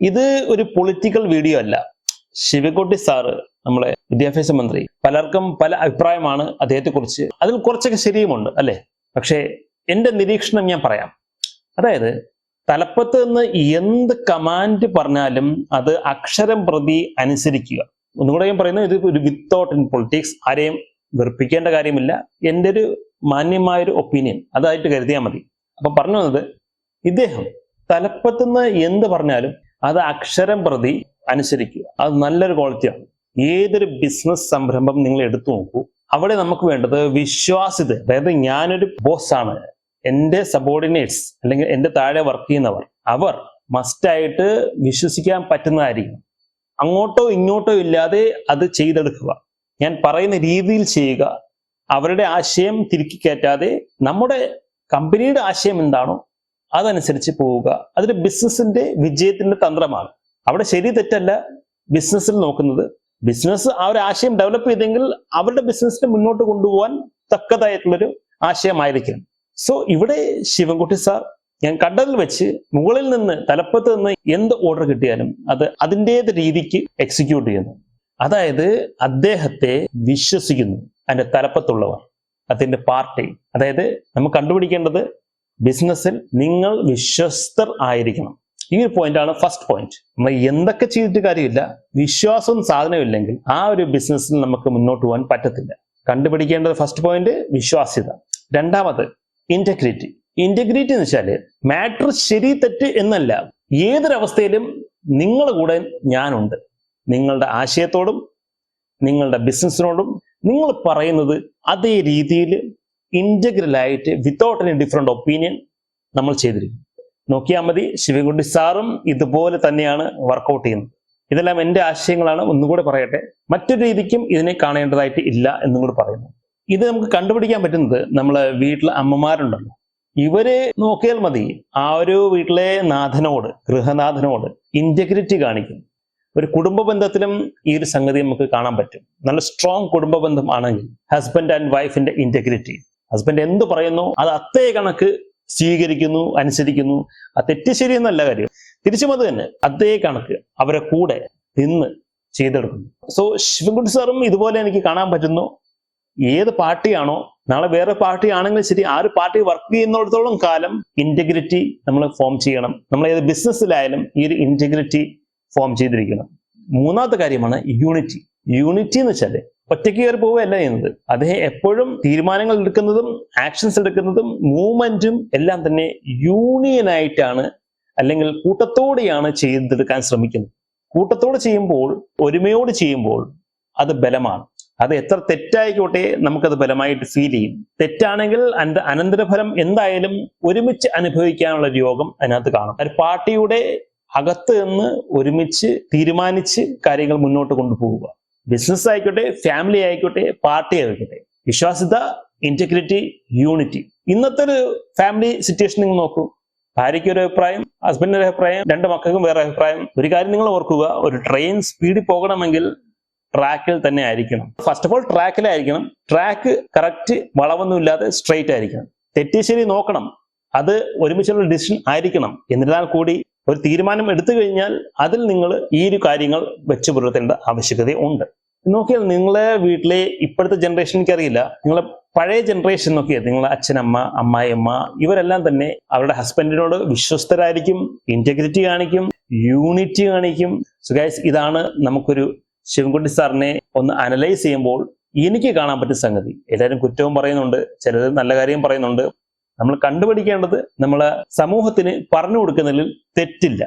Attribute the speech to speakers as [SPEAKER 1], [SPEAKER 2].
[SPEAKER 1] ഇത് ഒരു political video അല്ല. ശിവകുട്ടി സാറ് നമ്മളെ വിദ്യാഭ്യാസ മന്ത്രി പലർക്കും പല അഭിപ്രായമാണ് അദ്ദേഹത്തെക്കുറിച്ച്. അതിൽ കുറച്ചൊക്കെ ശരിയുമുണ്ട് അല്ലേ? പക്ഷേ എന്റെ നിരീക്ഷണം ഞാൻ പറയാം. അതായത് തലപ്പത്ത് നിന്ന് എന്ത് കമാൻഡ് പറഞ്ഞാലും അത് അക്ഷരം പ്രതി അനുസരിക്കുക. ഒന്നുകൂടെ ഞാൻ പറയുന്നത് ഇത് ഒരു വിത്തൗട്ട് ഇൻ പൊളിറ്റിക്സ് ആരെയും വെറുപ്പിക്കേണ്ട കാര്യമില്ല. എന്റെ ഒരു മാന്യമായൊരു ഒപ്പീനിയൻ അതായിട്ട് കരുതിയാൽ മതി. അപ്പൊ പറഞ്ഞു വന്നത് ഇദ്ദേഹം തലപ്പത്തുനിന്ന് എന്ത് പറഞ്ഞാലും അത് അക്ഷരം പ്രതി അനുസരിക്കുക. അത് നല്ലൊരു ക്വാളിറ്റിയാണ് ഏതൊരു ബിസിനസ് സംരംഭം നിങ്ങൾ എടുത്തു നോക്കൂ. അവിടെ നമുക്ക് വേണ്ടത് വിശ്വാസ്യത. അതായത് ഞാനൊരു ആണ്. എന്റെ സബോർഡിനേറ്റ്സ് അല്ലെങ്കിൽ എന്റെ താഴെ വർക്ക് ചെയ്യുന്നവർ അവർ മസ്റ്റായിട്ട് വിശ്വസിക്കാൻ പറ്റുന്നതായിരിക്കും അങ്ങോട്ടോ ഇങ്ങോട്ടോ ഇല്ലാതെ അത് ചെയ്തെടുക്കുക. ഞാൻ പറയുന്ന രീതിയിൽ ചെയ്യുക. അവരുടെ ആശയം തിരുക്കി കയറ്റാതെ നമ്മുടെ കമ്പനിയുടെ ആശയം എന്താണോ അതനുസരിച്ച് പോവുക. അതൊരു ബിസിനസിന്റെ വിജയത്തിന്റെ തന്ത്രമാണ്. അവിടെ ശരി തെറ്റല്ല ബിസിനസ്സിൽ നോക്കുന്നത്. ബിസിനസ് ആ ഒരു ആശയം ഡെവലപ്പ് ചെയ്തെങ്കിൽ അവരുടെ ബിസിനസ്സിനെ മുന്നോട്ട് കൊണ്ടുപോകാൻ തക്കതായിട്ടുള്ളൊരു ആശയമായിരിക്കും സോ ഇവിടെ ശിവൻകുട്ടി സാർ ഞാൻ കണ്ടതിൽ വെച്ച് മുകളിൽ നിന്ന് തലപ്പത്ത് നിന്ന് എന്ത് ഓർഡർ കിട്ടിയാലും അത് അതിന്റേത് രീതിക്ക് എക്സിക്യൂട്ട് ചെയ്യുന്നു. അതായത് അദ്ദേഹത്തെ വിശ്വസിക്കുന്നു. അതിന്റെ തലപ്പത്തുള്ളവർ. അതിന്റെ പാർട്ടി അതായത് നമ്മൾ കണ്ടുപിടിക്കേണ്ടത് ബിസിനസ്സിൽ നിങ്ങൾ വിശ്വസ്തർ ആയിരിക്കണം. ഈ ഒരു പോയിന്റ് ആണ് ഫസ്റ്റ് പോയിന്റ് നമ്മൾ എന്തൊക്കെ ചെയ്തിട്ട് കാര്യമില്ല വിശ്വാസവും സാധനവും ഇല്ലെങ്കിൽ ആ ഒരു ബിസിനസ്സിൽ നമുക്ക് മുന്നോട്ട് പോകാൻ പറ്റത്തില്ല. കണ്ടുപിടിക്കേണ്ടത് ഫസ്റ്റ് പോയിന്റ് വിശ്വാസ്യത. രണ്ടാമത് ഇന്റഗ്രിറ്റി ഇന്റഗ്രിറ്റി എന്ന് വെച്ചാൽ മാറ്റർ ശരി തെറ്റ് എന്നല്ല. ഏതൊരവസ്ഥയിലും നിങ്ങളുടെ കൂടെ ഞാനുണ്ട്. നിങ്ങളുടെ ആശയത്തോടും നിങ്ങളുടെ ബിസിനസ്സിനോടും നിങ്ങൾ പറയുന്നത് അതേ രീതിയിൽ ഇന്റഗ്രൽ ആയിട്ട് വിത്തൗട്ട് എനി ഡിഫറെന്റ് ഒപ്പീനിയൻ നമ്മൾ ചെയ്തിരിക്കും നോക്കിയാൽ മതി ശിവൻകുട്ടി സാറും ഇതുപോലെ തന്നെയാണ് വർക്കൗട്ട് ചെയ്യുന്നത്. ഇതെല്ലാം എന്റെ ആശയങ്ങളാണ് ഒന്നുകൂടെ പറയട്ടെ. മറ്റൊരു രീതിക്കും ഇതിനെ കാണേണ്ടതായിട്ട് ഇല്ല എന്നും കൂടി പറയുന്നു. ഇത് നമുക്ക് കണ്ടുപിടിക്കാൻ പറ്റുന്നത് നമ്മളെ വീട്ടിലെ അമ്മമാരുണ്ടല്ലോ. ഇവരെ നോക്കിയാൽ മതി ആ ഒരു വീട്ടിലെ നാഥനോട് ഗൃഹനാഥനോട് ഇന്റഗ്രിറ്റി കാണിക്കും. ഒരു കുടുംബ ബന്ധത്തിലും ഈ ഒരു സംഗതി നമുക്ക് കാണാൻ പറ്റും. നല്ല സ്ട്രോങ് കുടുംബ ബന്ധം ആണെങ്കിൽ ഹസ്ബൻഡ് ആൻഡ് വൈഫിന്റെ ഇന്റഗ്രിറ്റി ഹസ്ബൻഡ് എന്ത് പറയുന്നു? അത് അത്തേ കണക്ക് സ്വീകരിക്കുന്നു അനുസരിക്കുന്നു. ആ തെറ്റ് ശരിയെന്നല്ല കാര്യം. തിരിച്ചും അത് തന്നെ. അതേ കണക്ക് അവരെ കൂടെ നിന്ന് ചെയ്തെടുക്കുന്നു. സോ ശിവൻകുട്ടി സാറും ഇതുപോലെ എനിക്ക് കാണാൻ പറ്റുന്നു. ഏത് പാർട്ടിയാണോ നാളെ വേറെ പാർട്ടി ആണെങ്കിലും ശരി ആ ഒരു പാർട്ടി വർക്ക് ചെയ്യുന്നിടത്തോളം കാലം ഇന്റഗ്രിറ്റി നമ്മൾ ഫോം ചെയ്യണം. നമ്മൾ ഏത് ബിസിനസ്സിലായാലും ഈ ഒരു ഇന്റഗ്രിറ്റി ഫോം ചെയ്തിരിക്കണം. മൂന്നാമത്തെ കാര്യമാണ് യൂണിറ്റി യൂണിറ്റി എന്ന് വെച്ചാൽ ഒറ്റയ്ക്ക് കയറി പോവുകയല്ല ചെയ്യുന്നത്. അദ്ദേഹം എപ്പോഴും തീരുമാനങ്ങൾ എടുക്കുന്നതും ആക്ഷൻസ് എടുക്കുന്നതും മൂവ്മെന്റും എല്ലാം തന്നെ യൂണിയനായിട്ടാണ് അല്ലെങ്കിൽ കൂട്ടത്തോടെയാണ് ചെയ്തെടുക്കാൻ ശ്രമിക്കുന്നത്. കൂട്ടത്തോടെ ചെയ്യുമ്പോൾ ഒരുമയോട് ചെയ്യുമ്പോൾ അത് ബലമാണ്. അത് എത്ര തെറ്റായിക്കോട്ടെ നമുക്കത് ബലമായിട്ട് ഫീൽ ചെയ്യും. തെറ്റാണെങ്കിൽ അതിന്റെ അനന്തരഫലം എന്തായാലും ഒരുമിച്ച് അനുഭവിക്കാനുള്ള യോഗം അതിനകത്ത് കാണും. ഒരു പാർട്ടിയുടെ അകത്ത് നിന്ന് ഒരുമിച്ച് തീരുമാനിച്ച് കാര്യങ്ങൾ മുന്നോട്ട് കൊണ്ടുപോവുക. ബിസിനസ് ആയിക്കോട്ടെ ഫാമിലി ആയിക്കോട്ടെ പാർട്ടി ആയിക്കോട്ടെ. വിശ്വാസ്യത ഇന്റഗ്രിറ്റി യൂണിറ്റി ഇന്നത്തെ ഒരു ഫാമിലി സിറ്റുവേഷൻ നിങ്ങൾ നോക്കൂ. ഭാര്യയ്ക്ക് ഒരു അഭിപ്രായം ഹസ്ബൻഡിന് ഒരു അഭിപ്രായം രണ്ട് മക്കൾക്കും വേറെ അഭിപ്രായം. ഒരു കാര്യം നിങ്ങൾ ഓർക്കുക ഒരു ട്രെയിൻ സ്പീഡിൽ പോകണമെങ്കിൽ ട്രാക്കിൽ തന്നെ ആയിരിക്കണം. ഫസ്റ്റ് ഓഫ് ഓൾ ട്രാക്കിലായിരിക്കണം ട്രാക്ക് കറക്റ്റ് വളവൊന്നുമില്ലാതെ സ്ട്രെയിറ്റ് ആയിരിക്കണം. തെറ്റിശ്ശേരി നോക്കണം. അത് ഒരുമിച്ചുള്ള ഡിസിഷൻ ആയിരിക്കണം. എന്നിരുന്നാൽ കൂടി ഒരു തീരുമാനം എടുത്തു കഴിഞ്ഞാൽ അതിൽ നിങ്ങൾ ഈ ഒരു കാര്യങ്ങൾ വെച്ച് പുലർത്തേണ്ട ആവശ്യകത ഉണ്ട്. നോക്കിയാൽ നിങ്ങളെ വീട്ടിലെ ഇപ്പോഴത്തെ ജനറേഷൻ എനിക്കറിയില്ല. നിങ്ങളെ പഴയ ജനറേഷൻ നോക്കിയാൽ നിങ്ങളെ അച്ഛനമ്മ അമ്മായിയമ്മ ഇവരെല്ലാം തന്നെ അവരുടെ ഹസ്ബൻഡിനോട് വിശ്വസ്തരായിരിക്കും ഇന്റഗ്രിറ്റി കാണിക്കും യൂണിറ്റി കാണിക്കും. സോ ഗൈസ് ഇതാണ് നമുക്കൊരു ശിവൻകുട്ടി സാറിനെ ഒന്ന് അനലൈസ് ചെയ്യുമ്പോൾ എനിക്ക് കാണാൻ പറ്റിയ സംഗതി. എല്ലാവരും കുറ്റവും പറയുന്നുണ്ട് ചിലർ നല്ല കാര്യം പറയുന്നുണ്ട്. നമ്മൾ കണ്ടുപിടിക്കേണ്ടത് നമ്മളെ സമൂഹത്തിന് പറഞ്ഞു കൊടുക്കുന്നതിൽ തെറ്റില്ല.